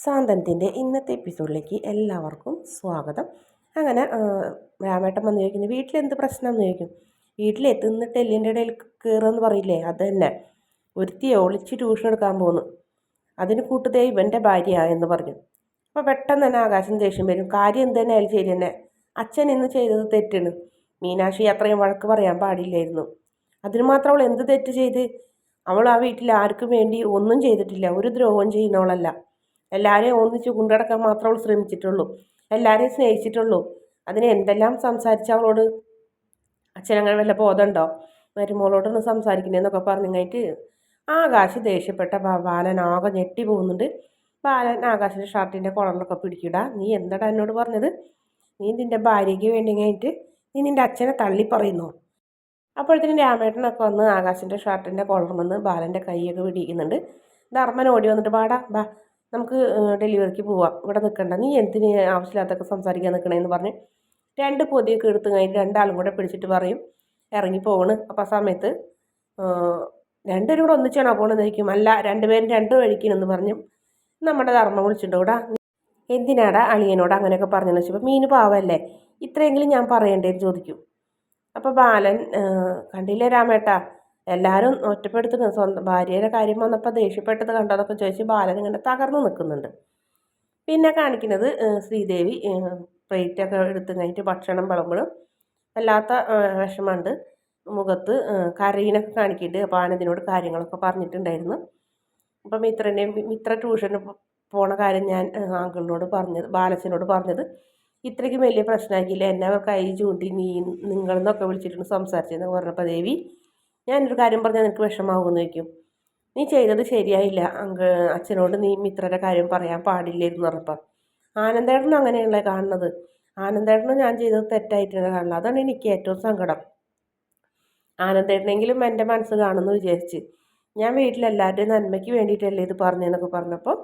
സാന്തനത്തിന്റെ ഇന്നത്തെ എപ്പിസോഡിലേക്ക് എല്ലാവർക്കും സ്വാഗതം. അങ്ങനെ രാമേട്ടൻ വന്ന് ചോദിക്കുന്നു വീട്ടിലെന്ത് പ്രശ്നം എന്ന് ചോദിക്കും വീട്ടിലെത്തുന്നിട്ട് എല്ലിന്റെ ഇടയിൽ കയറുമെന്ന് പറയില്ലേ അത് തന്നെ ഒരുത്തിയെ ഒളിച്ച് ട്യൂഷൻ എടുക്കാൻ പോകുന്നു അതിന് കൂട്ടുതേ ഇവന്റെ ഭാര്യ എന്ന് പറഞ്ഞു. അപ്പോൾ പെട്ടെന്ന് തന്നെ ആകാശം ദേഷ്യം വരും. കാര്യം എന്ത് തന്നെ ആയാലും ശരി തന്നെ? അച്ഛൻ ഇന്ന് ചെയ്തത് തെറ്റാണ്. മീനാക്ഷി അത്രയും വഴക്ക് പറയാൻ പാടില്ലായിരുന്നു. അതിന് മാത്രം അവൾ എന്ത് തെറ്റ് ചെയ്ത്? അവൾ ആ വീട്ടിൽ ആർക്കും വേണ്ടി ഒന്നും ചെയ്തിട്ടില്ല. ഒരു ദ്രോഹം ചെയ്യുന്നവളല്ല. എല്ലാവരെയും ഒന്നിച്ച് കൊണ്ടുനടക്കാൻ മാത്രം അവൾ ശ്രമിച്ചിട്ടുള്ളൂ. എല്ലാവരെയും സ്നേഹിച്ചിട്ടുള്ളൂ. അതിന് എന്തെല്ലാം സംസാരിച്ച അവളോട്? അച്ഛനങ്ങനെ വല്ല ബോധമുണ്ടോ? മരുമോളോടൊന്ന് സംസാരിക്കണേന്നൊക്കെ പറഞ്ഞു കഴിഞ്ഞിട്ട് ആകാശ് ദേഷ്യപ്പെട്ട ബാലൻ ആകെ ഞെട്ടി പോകുന്നുണ്ട്. ബാലൻ ആകാശിന്റെ ഷർട്ടിന്റെ കുളറിലൊക്കെ പിടിക്കിടാ. നീ എന്താടാ എന്നോട് പറഞ്ഞത്? നീ നിന്റെ ഭാര്യയ്ക്ക് വേണ്ടി കഴിഞ്ഞിട്ട് നീ നിന്റെ അച്ഛനെ തള്ളി പറയുന്നു? അപ്പോഴത്തേനും രാമേട്ടനൊക്കെ വന്ന് ആകാശിന്റെ ഷർട്ടിന്റെ കൊളർ വന്ന് ബാലന്റെ കൈയൊക്കെ പിടിക്കുന്നുണ്ട്. ധർമ്മൻ ഓടി വന്നിട്ട് പാടാ ബാ നമുക്ക് ഡെലിവറിക്ക് പോവാം. ഇവിടെ നിൽക്കണ്ട നീ എന്തിന് ആവശ്യമില്ലാത്തൊക്കെ സംസാരിക്കാൻ നിൽക്കണേന്ന് പറഞ്ഞ് രണ്ട് പൊതിയൊക്കെ എടുത്ത് കഴിഞ്ഞ് രണ്ടാളും കൂടെ പിടിച്ചിട്ട് പറയും ഇറങ്ങി പോകണ് അപ്പോൾ ആ സമയത്ത് രണ്ടുപേരും കൂടെ ഒന്നിച്ചാണോ പോകണമെന്ന് ചോദിക്കും. അല്ല രണ്ടുപേരും രണ്ട് വഴിക്കണെന്ന് പറഞ്ഞു നമ്മുടെ ധർമ്മം വിളിച്ചിട്ടുണ്ടോടാ എന്തിനാടാ അളിയനോട് അങ്ങനെയൊക്കെ പറഞ്ഞെന്ന് വെച്ചപ്പോൾ മീൻ പാവല്ലേ ഇത്രയെങ്കിലും ഞാൻ പറയണ്ടേന്ന് ചോദിക്കും. അപ്പോൾ ബാലൻ കണ്ടില്ലേ രാമേട്ടാ എല്ലാവരും ഒറ്റപ്പെടുത്തുന്നു. സ്വന്തം ഭാര്യയുടെ കാര്യം വന്നപ്പോൾ ദേഷ്യപ്പെട്ടത് കണ്ടതൊക്കെ ചോദിച്ച് ബാലൻ ഇങ്ങനെ തകർന്നു നിൽക്കുന്നുണ്ട്. പിന്നെ കാണിക്കുന്നത് ശ്രീദേവി പ്ലേറ്റൊക്കെ എടുത്ത് കഴിഞ്ഞിട്ട് ഭക്ഷണം വിളമ്പളും വല്ലാത്ത വിഷമമുണ്ട്. മുഖത്ത് കരയിനൊക്കെ കാണിക്കിയിട്ട് അപ്പോൾ ആനന്ദിനോട് കാര്യങ്ങളൊക്കെ പറഞ്ഞിട്ടുണ്ടായിരുന്നു. അപ്പം മിത്രനെ മിത്ര ട്യൂഷന് പോണ കാര്യം ഞാൻ ആങ്കിളിനോട് പറഞ്ഞത് ബാലച്ചനോട് പറഞ്ഞത്. ഇത്രയ്ക്കും വലിയ പ്രശ്നമാക്കിയില്ല എന്നെ കൈ ചൂണ്ടി നീ നിങ്ങളെന്നൊക്കെ വിളിച്ചിട്ടുണ്ട് സംസാരിച്ചെന്ന് പറഞ്ഞപ്പോൾ ദേവി ഞാനൊരു കാര്യം പറഞ്ഞാൽ നിനക്ക് വിഷമാവുമെന്ന് ചോദിക്കും. നീ ചെയ്തത് ശരിയായില്ല. അങ്ക അച്ഛനോട് നീ മിത്രയുടെ കാര്യം പറയാൻ പാടില്ലായിരുന്നു പറഞ്ഞപ്പം. ആനന്ദേട്ടനും അങ്ങനെയല്ല കാണുന്നത്. ആനന്ദേട്ടനും ഞാൻ ചെയ്തത് തെറ്റായിട്ടാണ് കാണുന്നത്. അതാണ് എനിക്ക് ഏറ്റവും സങ്കടം. ആനന്ദേട്ടനെങ്കിലും എന്റെ മനസ്സ് കാണുമെന്ന് വിചാരിച്ച് ഞാൻ വീട്ടിലെല്ലാവരുടെയും നന്മയ്ക്ക് വേണ്ടിയിട്ടല്ലേ ഇത് പറഞ്ഞതെന്നൊക്കെ പറഞ്ഞപ്പോൾ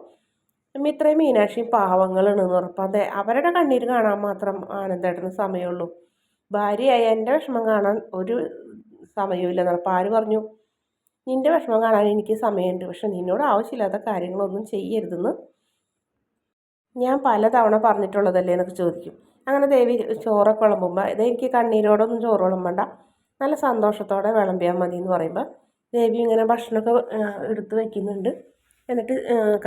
മിത്രയും മീനാക്ഷിയും പാവങ്ങളാണെന്ന് പറഞ്ഞപ്പോൾ അതെ അവരുടെ കണ്ണീര് കാണാൻ മാത്രം ആനന്ദേട്ടന് സമയമുള്ളൂ. ഭാര്യയായ എന്റെ വിഷമം കാണാൻ ഒരു സമയമില്ല എന്നപ്പോൾ ആര് പറഞ്ഞു? നിന്റെ വിഷമം കാണാൻ എനിക്ക് സമയമുണ്ട്. പക്ഷെ നിന്നോട് ആവശ്യമില്ലാത്ത കാര്യങ്ങളൊന്നും ചെയ്യരുതെന്ന് ഞാൻ പലതവണ പറഞ്ഞിട്ടുള്ളതല്ലേ എന്നൊക്കെ ചോദിക്കും. അങ്ങനെ ദേവി ചോറൊക്കെ വിളമ്പുമ്പോൾ ഇതെനിക്ക് കണ്ണീരോടൊന്നും ചോറ് വിളമ്പണ്ട. നല്ല സന്തോഷത്തോടെ വിളമ്പിയാൽ മതി എന്ന് പറയുമ്പോൾ ദേവി ഇങ്ങനെ ഭക്ഷണമൊക്കെ എടുത്ത് വയ്ക്കുന്നുണ്ട് എന്നിട്ട്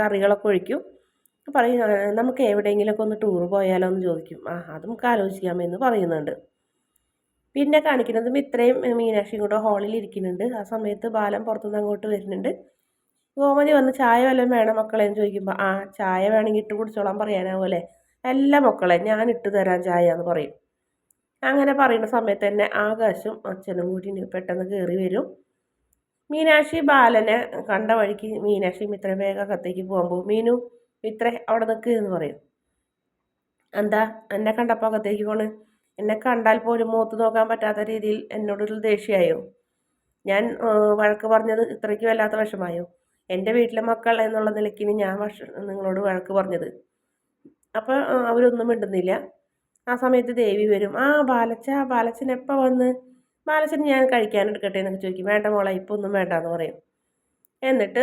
കറികളൊക്കെ ഒഴിക്കും. പറയും നമുക്ക് എവിടെയെങ്കിലുമൊക്കെ ഒന്ന് ടൂർ പോയാലോ എന്ന് ചോദിക്കും. ആ അത് നമുക്ക് ആലോചിക്കാമെന്ന് പറയുന്നുണ്ട്. പിന്നെ കാണിക്കുന്നത് ഇത്രയും മീനാക്ഷിയും കൂടെ ഹാളിൽ ഇരിക്കുന്നുണ്ട്. ആ സമയത്ത് ബാലൻ പുറത്തുനിന്ന് അങ്ങോട്ട് വരുന്നുണ്ട്. ഗോമതി വന്ന് ചായ വല്ലതും വേണം മക്കളെ എന്ന് ചോദിക്കുമ്പോൾ ആ ചായ വേണമെങ്കിൽ ഇട്ട് കുടിച്ചോളാൻ പറയാനാവുമല്ലെ എല്ലാ മക്കളെ ഞാൻ ഇട്ട് തരാം ചായ എന്ന് പറയും. അങ്ങനെ പറയുന്ന സമയത്ത് തന്നെ ആകാശം അച്ഛനും കൂടി പെട്ടെന്ന് കയറി വരും. മീനാക്ഷി ബാലനെ കണ്ട വഴിക്ക് മീനാക്ഷി മിത്ര വേഗം അകത്തേക്ക് പോകുമ്പോൾ മീനു മിത്ര അവിടെ നിൽക്കുക എന്ന് പറയും. എന്താ എന്നെ കണ്ടപ്പോൾ അകത്തേക്ക് പോണ്? എന്നെ കണ്ടാൽ പോലും മൂത്ത് നോക്കാൻ പറ്റാത്ത രീതിയിൽ എന്നോടൊരു ദേഷ്യമായോ ഞാൻ വഴക്ക് പറഞ്ഞത് ഇത്രയ്ക്ക് വല്ലാത്ത വിഷമായോ? എന്റെ വീട്ടിലെ മക്കൾ എന്നുള്ള നിലയ്ക്ക് ഞാൻ വഷ നിങ്ങളോട് വഴക്ക് പറഞ്ഞത്. അപ്പോൾ അവരൊന്നും മിണ്ടുന്നില്ല. ആ സമയത്ത് ദേവി വരും. ആ ബാലച്ച ബാലച്ചൻ എപ്പോൾ വന്ന്? ബാലച്ചൻ ഞാൻ കഴിക്കാൻ എടുക്കട്ടെ എന്നൊക്കെ ചോദിക്കും. വേണ്ട മോളെ ഇപ്പോൾ ഒന്നും വേണ്ട എന്ന് പറയും. എന്നിട്ട്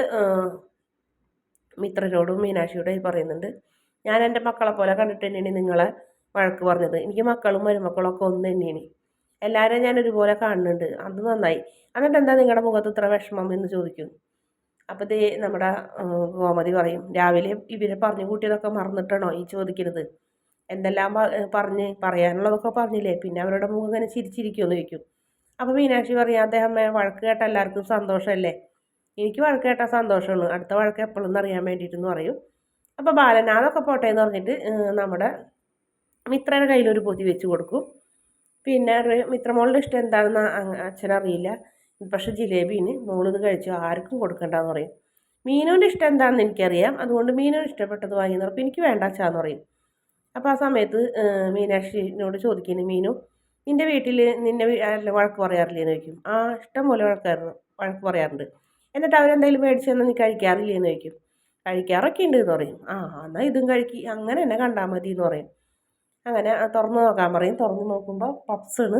മിത്രനോടും മീനാക്ഷിയോടും പറയുന്നുണ്ട്. ഞാൻ എന്റെ മക്കളെ പോലെ കണ്ടിട്ട് തന്നെയാണ് നിങ്ങളെ വഴക്ക് പറഞ്ഞത്. എനിക്ക് മക്കളും മരുമക്കളും ഒക്കെ ഒന്ന് തന്നെയാണ്. എല്ലാവരെയും ഞാൻ ഒരുപോലെ കാണുന്നുണ്ട്. അത് നന്നായി. എന്നിട്ട് എന്താ നിങ്ങളുടെ മുഖത്ത് ഇത്ര വിഷമം എന്ന് ചോദിക്കും. അപ്പോൾ ദേ നമ്മുടെ ഗോമതി പറയും രാവിലെ ഇവരെ പറഞ്ഞു കൂട്ടിയതൊക്കെ മറന്നിട്ടാണോ ഈ ചോദിക്കുന്നത് എന്തെല്ലാം പറഞ്ഞ് പറയാനുള്ളതൊക്കെ പറഞ്ഞില്ലേ? പിന്നെ അവരുടെ മുഖം ഇങ്ങനെ ചിരിച്ചിരിക്കുമെന്ന് ചോദിക്കും. അപ്പോൾ മീനാക്ഷി പറയും അദ്ദേഹം വഴക്ക് കേട്ട എല്ലാവർക്കും സന്തോഷമല്ലേ എനിക്ക് വഴക്ക് കേട്ടാൽ സന്തോഷമാണ് അടുത്ത വഴക്ക് എപ്പോഴും അറിയാൻ വേണ്ടിയിട്ടെന്ന് പറയും. അപ്പോൾ ബാലൻ അതൊക്കെ പോട്ടെ എന്ന് പറഞ്ഞിട്ട് നമ്മുടെ മിത്രയുടെ കയ്യിലൊരു പൊതി വെച്ച് കൊടുക്കും. പിന്നെ മിത്രമോളുടെ ഇഷ്ടം എന്താണെന്ന് അച്ഛനറിയില്ല. പക്ഷെ ജിലേബീന് മോളിത് കഴിച്ചു ആർക്കും കൊടുക്കണ്ടെന്ന് പറയും. മീനുവിന്റെ ഇഷ്ടം എന്താണെന്ന് എനിക്കറിയാം. അതുകൊണ്ട് മീനുവിന് ഇഷ്ടപ്പെട്ടത് വാങ്ങി പറയും. എനിക്ക് വേണ്ട അച്ഛാന്ന് പറയും. അപ്പോൾ ആ സമയത്ത് മീനാക്ഷിനോട് ചോദിക്കുന്നു മീനു നിന്റെ വീട്ടിൽ നിന്നെ വഴക്ക് പറയാറില്ലേ? എന്ന് ചോദിക്കും. ആ ഇഷ്ടം പോലെ വഴക്കായിരുന്നു വഴക്ക് പറയാറുണ്ട്. എന്നിട്ട് അവരെന്തെങ്കിലും മേടിച്ച് തന്നെ നീ കഴിക്കാറില്ലേ? എന്ന് ചോദിക്കും. കഴിക്കാറൊക്കെ ഉണ്ട് എന്ന് പറയും. ആ എന്നാൽ ഇതും കഴിക്കി. അങ്ങനെ എന്നെ കണ്ടാൽ മതി എന്ന് പറയും. അങ്ങനെ തുറന്ന് നോക്കാൻ പറയും. തുറന്ന് നോക്കുമ്പോൾ പപ്സാണ്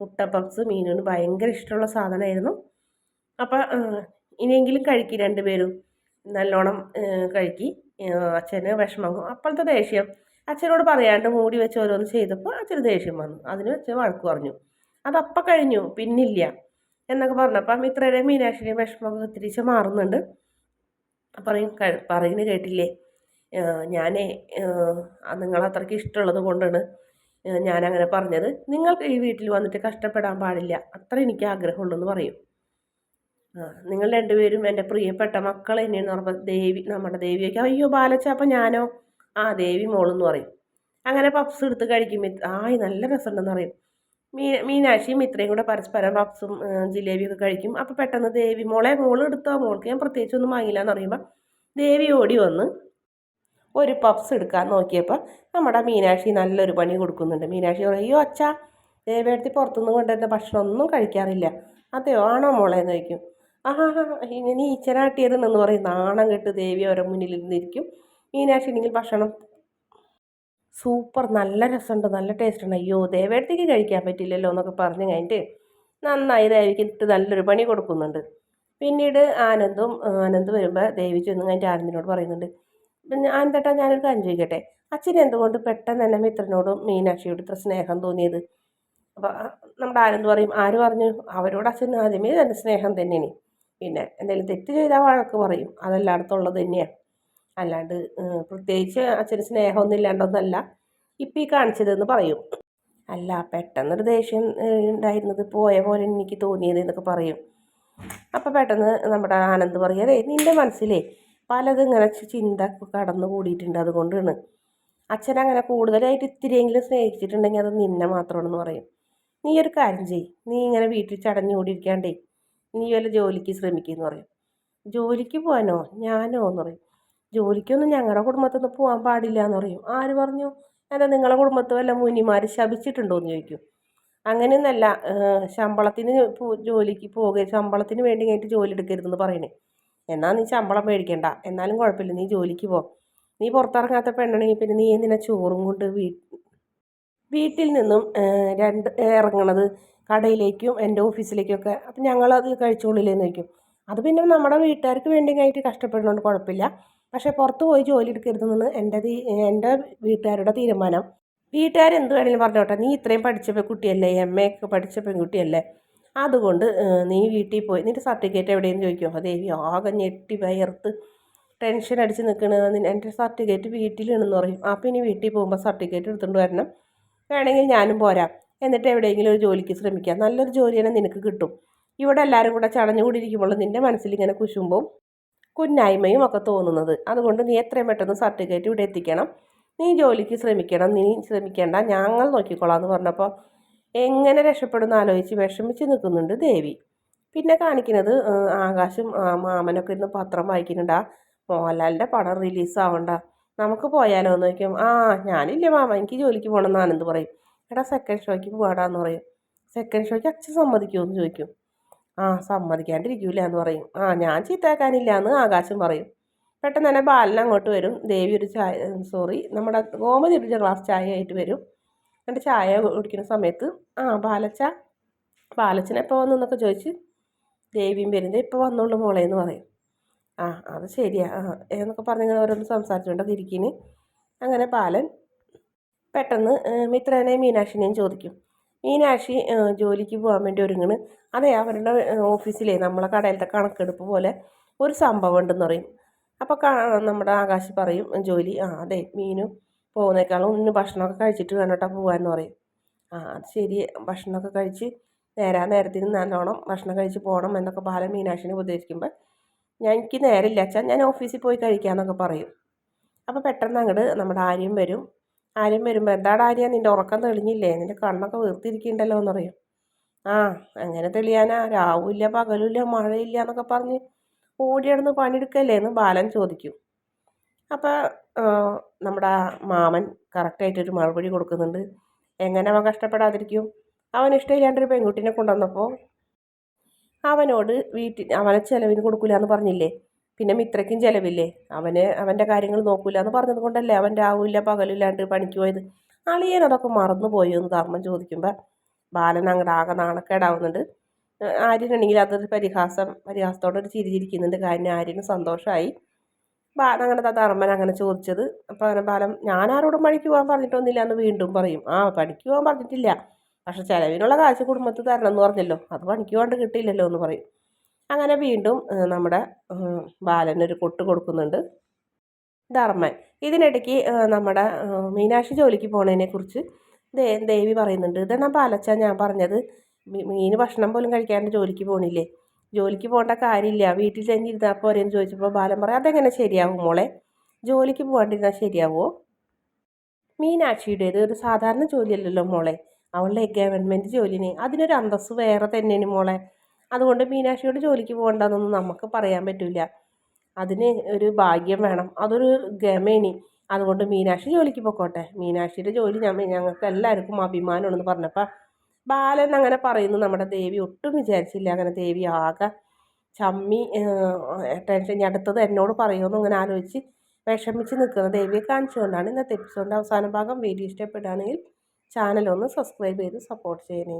മുട്ട പപ്സ് മീനാണ് ഭയങ്കര ഇഷ്ടമുള്ള സാധനമായിരുന്നു അപ്പം ഇനിയെങ്കിലും കഴിക്കി രണ്ടുപേരും. നല്ലോണം കഴിക്കി. അച്ഛന് വിഷമം. അപ്പോഴത്തെ ദേഷ്യം. അച്ഛനോട് പറയാണ്ട് മൂടി വെച്ച് ഓരോന്ന് ചെയ്തപ്പോൾ അച്ഛന് ദേഷ്യം വന്നു. അതിന് അച്ഛൻ വഴക്ക് പറഞ്ഞു. അതപ്പം കഴിഞ്ഞു. പിന്നില്ല എന്നൊക്കെ പറഞ്ഞപ്പം ഇത്രയേറെ മീനാക്ഷിയും വിഷമമൊക്കെ തിരിച്ച് മാറുന്നുണ്ട്. പറയും പറയുന്നത് കേട്ടില്ലേ? ഞാനേ നിങ്ങളത്രയ്ക്ക് ഇഷ്ടമുള്ളത് കൊണ്ടാണ് ഞാനങ്ങനെ പറഞ്ഞത്. നിങ്ങൾക്ക് ഈ വീട്ടിൽ വന്നിട്ട് കഷ്ടപ്പെടാൻ പാടില്ല. അത്ര എനിക്ക് ആഗ്രഹമുള്ളൂ എന്ന് പറയും നിങ്ങൾ രണ്ടുപേരും എന്റെ പ്രിയപ്പെട്ട മക്കൾ തന്നെയെന്ന് പറയുമ്പോൾ ദേവി നമ്മുടെ ദേവിയൊക്കെ അയ്യോ ബാലച്ച അപ്പം ഞാനോ? ആ ദേവി മോളെന്ന് പറയും. അങ്ങനെ പപ്സ് എടുത്ത് കഴിക്കും ആയി നല്ല രസമുണ്ടെന്ന് പറയും. മീ മീനാക്ഷിയും ഇത്രയും കൂടെ പരസ്പരം പപ്സും ജിലേബിയൊക്കെ കഴിക്കും. അപ്പോൾ പെട്ടെന്ന് ദേവി മോളെ മോൾ എടുത്തോ? മോൾക്ക് ഞാൻ പ്രത്യേകിച്ചൊന്നും വാങ്ങില്ല എന്ന് പറയുമ്പോൾ ദേവി ഓടി വന്ന് ഒരു പപ്സ് എടുക്കാൻ നോക്കിയപ്പോൾ നമ്മുടെ മീനാക്ഷി നല്ലൊരു പണി കൊടുക്കുന്നുണ്ട്. മീനാക്ഷി പറയും അയ്യോ അച്ഛാ ദേവേടത്തി പുറത്തുനിന്ന് കൊണ്ടുവരുന്ന ഭക്ഷണം ഒന്നും കഴിക്കാറില്ല. അതെയോ ആണോ മോളെ? എന്ന് ചോദിക്കും. ആഹാ ഇങ്ങനെ ഈച്ചനാട്ടിയതെന്ന് പറയും. നാണം കെട്ട് ദേവി അവരുടെ മുന്നിൽ ഇരുന്നിരിക്കും. മീനാക്ഷി ഉണ്ടെങ്കിൽ ഭക്ഷണം സൂപ്പർ നല്ല രസമുണ്ട് നല്ല ടേസ്റ്റ് ഉണ്ട്. അയ്യോ ദേവേടത്തേക്ക് കഴിക്കാൻ പറ്റില്ലല്ലോ എന്നൊക്കെ പറഞ്ഞു കഴിഞ്ഞിട്ട് നന്നായി ദേവിക്ക് നല്ലൊരു പണി കൊടുക്കുന്നുണ്ട്. പിന്നീട് ആനന്ദും ആനന്ദ് വരുമ്പോൾ ദേവി ചെന്ന് കഴിഞ്ഞിട്ട് ആനന്ദിനോട് പറയുന്നുണ്ട് പിന്നെ ആനന്ദേട്ടാ ഞാനൊരു കാര്യം ചോദിക്കട്ടെ? അച്ഛൻ എന്തുകൊണ്ട് പെട്ടെന്ന് തന്നെ മിത്രനോടും മീനാക്ഷിയോട് ഇത്ര സ്നേഹം തോന്നിയത്? അപ്പോൾ നമ്മുടെ ആനന്ദ് പറയും? ആര് പറഞ്ഞു? അവരോട് അച്ഛൻ ആദ്യമേ തന്നെ സ്നേഹം തന്നെയാണ്. പിന്നെ എന്തെങ്കിലും തെറ്റ് ചെയ്താൽ വഴക്ക് പറയും. അതെല്ലായിടത്തുള്ളത് തന്നെയാണ് അല്ലാണ്ട് പ്രത്യേകിച്ച് അച്ഛന് സ്നേഹമൊന്നും ഇല്ലാണ്ടൊന്നല്ല. ഇപ്പം ഈ കാണിച്ചതെന്ന് പറയും. അല്ല പെട്ടെന്നൊരു ദേഷ്യം ഉണ്ടായിരുന്നത് പോയ പോലെ എനിക്ക് തോന്നിയത് എന്നൊക്കെ പറയും. അപ്പോൾ പെട്ടെന്ന് നമ്മുടെ ആനന്ദ് പറയും അതെ നിന്റെ മനസ്സിലേ പലതും ഇങ്ങനെ ചിന്ത കടന്നു കൂടിയിട്ടുണ്ട് അതുകൊണ്ടാണ്. അച്ഛൻ അങ്ങനെ കൂടുതലായിട്ട് ഇത്തിരിയെങ്കിലും സ്നേഹിച്ചിട്ടുണ്ടെങ്കിൽ അത് നിന്നെ മാത്രമാണെന്ന് പറയും. നീ ഒരു കാര്യം ചെയ് നീ ഇങ്ങനെ വീട്ടിൽ ചടഞ്ഞു കൂടിയിരിക്കാണ്ടേ നീ വല്ല ജോലിക്ക് ശ്രമിക്കുമെന്ന് പറയും. ജോലിക്ക് പോകാനോ ഞാനോ എന്ന് പറയും. ജോലിക്കൊന്നും ഞങ്ങളുടെ കുടുംബത്തിൽ നിന്ന് പോകാൻ പാടില്ല എന്ന് പറയും. ആര് പറഞ്ഞു? എന്താ നിങ്ങളുടെ കുടുംബത്തിൽ വല്ല മുനിമാർ ശപിച്ചിട്ടുണ്ടോ എന്ന് ചോദിക്കും. അങ്ങനെയൊന്നല്ല ശമ്പളത്തിന് ജോലിക്ക് പോകുക ശമ്പളത്തിന് വേണ്ടി കഴിഞ്ഞിട്ട് ജോലി എടുക്കരുതെന്ന് പറയണേ. എന്നാൽ നീ ശമ്പളം മേടിക്കണ്ട. എന്നാലും കുഴപ്പമില്ല നീ ജോലിക്ക് പോ. നീ പുറത്തിറങ്ങാത്ത പെണ്ണാണെങ്കിൽ പിന്നെ നീ എന്തിനാ ചോറും കൊണ്ട് വീ വീട്ടിൽ നിന്നും രണ്ട് ഇറങ്ങണത്? കടയിലേക്കും എന്റെ ഓഫീസിലേക്കൊക്കെ. അപ്പം ഞങ്ങളത് കഴിച്ചോളില്ലേന്ന് ചോദിക്കും. അത് പിന്നെ നമ്മുടെ വീട്ടുകാർക്ക് വേണ്ടി കഴിഞ്ഞിട്ട് കഷ്ടപ്പെടുന്നതുകൊണ്ട് കുഴപ്പമില്ല. പക്ഷേ പുറത്ത് പോയി ജോലി എടുക്കരുതെന്നാണ് എന്റെ എന്റെ വീട്ടുകാരുടെ തീരുമാനം. വീട്ടുകാരെന്ത് വേണമെങ്കിലും പറഞ്ഞോട്ടെ. നീ ഇത്രയും പഠിച്ച കുട്ടിയല്ലേ എം. എ. ഒക്കെ പഠിച്ച പെൺകുട്ടിയല്ലേ? അതുകൊണ്ട് നീ വീട്ടിൽ പോയി നിന്റെ സർട്ടിഫിക്കറ്റ് എവിടെയെന്ന് ചോദിക്കും ദേവി ആകെ ഞെട്ടി വയർത്ത് ടെൻഷൻ അടിച്ച് നിൽക്കണത് എന്റെ സർട്ടിഫിക്കറ്റ് വീട്ടിലാണെന്ന് പറയും. അപ്പം ഇനി വീട്ടിൽ പോകുമ്പോൾ സർട്ടിഫിക്കറ്റ് എടുത്തുകൊണ്ട് വരണം. വേണമെങ്കിൽ ഞാനും പോരാം. എന്നിട്ട് എവിടെയെങ്കിലും ഒരു ജോലിക്ക് ശ്രമിക്കാം. നല്ലൊരു ജോലി തന്നെ നിനക്ക് കിട്ടും. ഇവിടെ എല്ലാവരും കൂടെ ചടഞ്ഞുകൂടിയിരിക്കുമ്പോൾ നിന്റെ മനസ്സിൽ ഇങ്ങനെ കുശുമ്പും കുന്നായ്മയും ഒക്കെ തോന്നുന്നത്. അതുകൊണ്ട് നീ എത്രയും പെട്ടെന്ന് സർട്ടിഫിക്കറ്റ് ഇവിടെ എത്തിക്കണം. നീ ജോലിക്ക് ശ്രമിക്കണം. നീ ശ്രമിക്കേണ്ട. ഞങ്ങൾ നോക്കിക്കോളാം എന്ന് പറഞ്ഞപ്പോൾ എങ്ങനെ രക്ഷപ്പെടുന്ന ആലോചിച്ച് വിഷമിച്ച് നിൽക്കുന്നുണ്ട് ദേവി. പിന്നെ കാണിക്കുന്നത് ആകാശം മാമനൊക്കെ ഇരുന്ന് പത്രം വായിക്കുന്നുണ്ട്. ആ മോഹൻലാലിന്റെ പടം റിലീസാവണ്ട നമുക്ക് പോയാലോ എന്ന് ചോദിക്കും. ആ ഞാനില്ല മാമ എനിക്ക് ജോലിക്ക് പോകണമെന്ന് ആനന്ദ് പറയും. എടാ സെക്കൻഡ് ഷോയ്ക്ക് പോകാടാന്ന് പറയും. സെക്കൻഡ് ഷോയ്ക്ക് അച്ഛൻ സമ്മതിക്കുമോ എന്ന് ചോദിക്കും. ആ സമ്മതിക്കാണ്ടിരിക്കൂല എന്ന് പറയും. ആ ഞാൻ ചീത്തയാക്കാനില്ല എന്ന് ആകാശം പറയും. പെട്ടെന്ന് തന്നെ ബാലൻ അങ്ങോട്ട് വരും. ദേവി ഒരു ചായ സോറി നമ്മുടെ ഗോമതി ഒരു ഗ്ലാസ് ചായ ആയിട്ട് വരും. എന്നിട്ട് ചായ കുടിക്കുന്ന സമയത്ത് ആ ബാലച്ച ബാലച്ചൻ എപ്പോൾ വന്നു എന്നൊക്കെ ചോദിച്ച് ദേവിയും വരുന്നത് ഇപ്പോൾ വന്നോളൂ മോളെ എന്ന് പറയും. ആ അത് ശരിയാ ആ എന്നൊക്കെ പറഞ്ഞിങ്ങനെ ഓരോന്ന് സംസാരിച്ചുകൊണ്ടൊക്കെ ഇരിക്കുന്നു അങ്ങനെ ബാലൻ പെട്ടെന്ന് മിത്രനെയും മീനാക്ഷിനെയും ചോദിക്കും. മീനാക്ഷി ജോലിക്ക് പോകാൻ വേണ്ടി ഒരുങ്ങണ്. അതെ അവരുടെ ഓഫീസിലേ നമ്മളെ കടയിലത്തെ കണക്കെടുപ്പ് പോലെ ഒരു സംഭവം ഉണ്ടെന്ന് പറയും. അപ്പോൾ നമ്മുടെ ആകാശ് പറയും ജോലി ആ അതെ മീനും പോകുന്നേക്കാളും ഇന്ന് ഭക്ഷണമൊക്കെ കഴിച്ചിട്ട് വേണം കേട്ടോ പോകാമെന്ന് പറയും. ആ അത് ശരി. ഭക്ഷണമൊക്കെ കഴിച്ച് നേരാ നേരത്തിന് നല്ലോണം ഭക്ഷണം കഴിച്ച് പോകണം എന്നൊക്കെ ബാലൻ മീനാക്ഷിനെ ഉപദേശിക്കുമ്പോൾ ഞാൻ എനിക്ക് നേരമില്ല അച്ഛാ ഞാൻ ഓഫീസിൽ പോയി കഴിക്കാമെന്നൊക്കെ പറയും. അപ്പോൾ പെട്ടെന്ന് അങ്ങോട്ട് നമ്മുടെ ആര്യം വരും. ആര്യം വരുമ്പോൾ എന്താടാ ആര്യ നിന്റെ ഉറക്കം തെളിഞ്ഞില്ലേ? നിന്റെ കണ്ണൊക്കെ വീർത്തിരിക്കണ്ടല്ലോ എന്ന് പറയും. ആ അങ്ങനെ തെളിയാനാ. രാവുമില്ല പകലുമില്ല മഴയില്ല എന്നൊക്കെ പറഞ്ഞ് ഓടിയടന്ന് പണിയെടുക്കല്ലേ എന്ന് ബാലൻ ചോദിക്കും. അപ്പോൾ നമ്മുടെ മാമൻ കറക്റ്റായിട്ടൊരു മറുപടി കൊടുക്കുന്നുണ്ട്. എങ്ങനെ അവൻ കഷ്ടപ്പെടാതിരിക്കും? അവൻ ഇഷ്ടമില്ലാണ്ടൊരു പെൺകുട്ടീനെ കൊണ്ടുവന്നപ്പോൾ അവനോട് വീട്ടിൽ അവനെ ചിലവിന് കൊടുക്കില്ല എന്ന് പറഞ്ഞില്ലേ? പിന്നെ മിത്രയ്ക്കും ചിലവില്ലേ? അവന് അവന്റെ കാര്യങ്ങൾ നോക്കില്ല എന്ന് പറഞ്ഞത് കൊണ്ടല്ലേ അവൻ രാവില്ല പകലില്ലാണ്ട് പണിക്ക് പോയത്? അളിയൻ അതൊക്കെ മറന്നു പോയോ എന്ന് ധർമ്മം ചോദിക്കുമ്പോൾ ബാലൻ അങ്ങോട്ട് ആകെ നാണക്കേടാവുന്നുണ്ട്. ആര്യനാണെങ്കിൽ അതൊരു പരിഹാസം പരിഹാസത്തോടെ ഒരു ചിരി ചിരിക്കുന്നുണ്ട്. കാര്യം ആര്യന് സന്തോഷമായി ബാ അങ്ങനെ ധർമ്മൻ അങ്ങനെ ചോദിച്ചത്. അപ്പോൾ അങ്ങനെ ബാലം ഞാൻ ആരോടും പണിക്ക് പോകാൻ പറഞ്ഞിട്ടൊന്നുമില്ല എന്ന് വീണ്ടും പറയും. ആ പണിക്ക് പോകാൻ പറഞ്ഞിട്ടില്ല. പക്ഷെ ചിലവിനുള്ള കാശ് കുടുംബത്തിൽ തരണം എന്ന് പറഞ്ഞല്ലോ. അത് പണിക്ക് പോകാണ്ട് കിട്ടിയില്ലല്ലോ എന്ന് പറയും. അങ്ങനെ വീണ്ടും നമ്മുടെ ബാലനൊരു കൊട്ട് കൊടുക്കുന്നുണ്ട്. ധർമ്മൻ ഇതിനിടയ്ക്ക് നമ്മുടെ മീനാക്ഷി ജോലിക്ക് പോണതിനെക്കുറിച്ച് ദേ ദേവി പറയുന്നുണ്ട്. ഇതാണ് പാലച്ച ഞാൻ പറഞ്ഞത്. മീൻ ഭക്ഷണം പോലും കഴിക്കാണ്ട് ജോലിക്ക് പോണില്ലേ? ജോലിക്ക് പോകേണ്ട കാര്യമില്ല. വീട്ടിൽ തന്നെ ഇരുന്നാൽ പോരെന്ന് ചോദിച്ചപ്പോൾ ബാലൻ പറയും അതെങ്ങനെ ശരിയാവും മോളെ? ജോലിക്ക് പോകാണ്ടിരുന്നാൽ ശരിയാവുമോ മീനാക്ഷിയുടേത് ഒരു സാധാരണ ജോലിയല്ലല്ലോ മോളെ. അവളുടെ ഗവൺമെന്റ് ജോലിന്. അതിനൊരു അന്തസ്സ് വേറെ തന്നെയാണ് മോളെ. അതുകൊണ്ട് മീനാക്ഷിയോട് ജോലിക്ക് പോകണ്ടെന്നൊന്നും നമുക്ക് പറയാൻ പറ്റില്ല അതിന് ഒരു ഭാഗ്യം വേണം. അതൊരു ഗമേണി അതുകൊണ്ട് മീനാക്ഷി ജോലിക്ക് പൊക്കോട്ടെ. മീനാക്ഷിയുടെ ജോലി ഞങ്ങൾക്ക് എല്ലാവർക്കും അഭിമാനമാണെന്ന് പറഞ്ഞപ്പോൾ ബാലൻ അങ്ങനെ പറയുന്നു നമ്മുടെ ദേവി ഒട്ടും വിചാരിച്ചില്ല. അങ്ങനെ ദേവി ആകെ ചമ്മി ടെൻഷൻ അടുത്തത് എന്നോട് പറയുമെന്ന് അങ്ങനെ ആലോചിച്ച് വിഷമിച്ച് നിൽക്കുന്ന. ദേവിയെ കാണിച്ചുകൊണ്ടാണ് ഇന്നത്തെ എപ്പിസോഡിന്റെ അവസാന ഭാഗം. വീഡിയോ ഇഷ്ടപ്പെടുകയാണെങ്കിൽ ഒന്ന് സബ്സ്ക്രൈബ് ചെയ്ത് സപ്പോർട്ട് ചെയ്യണേ.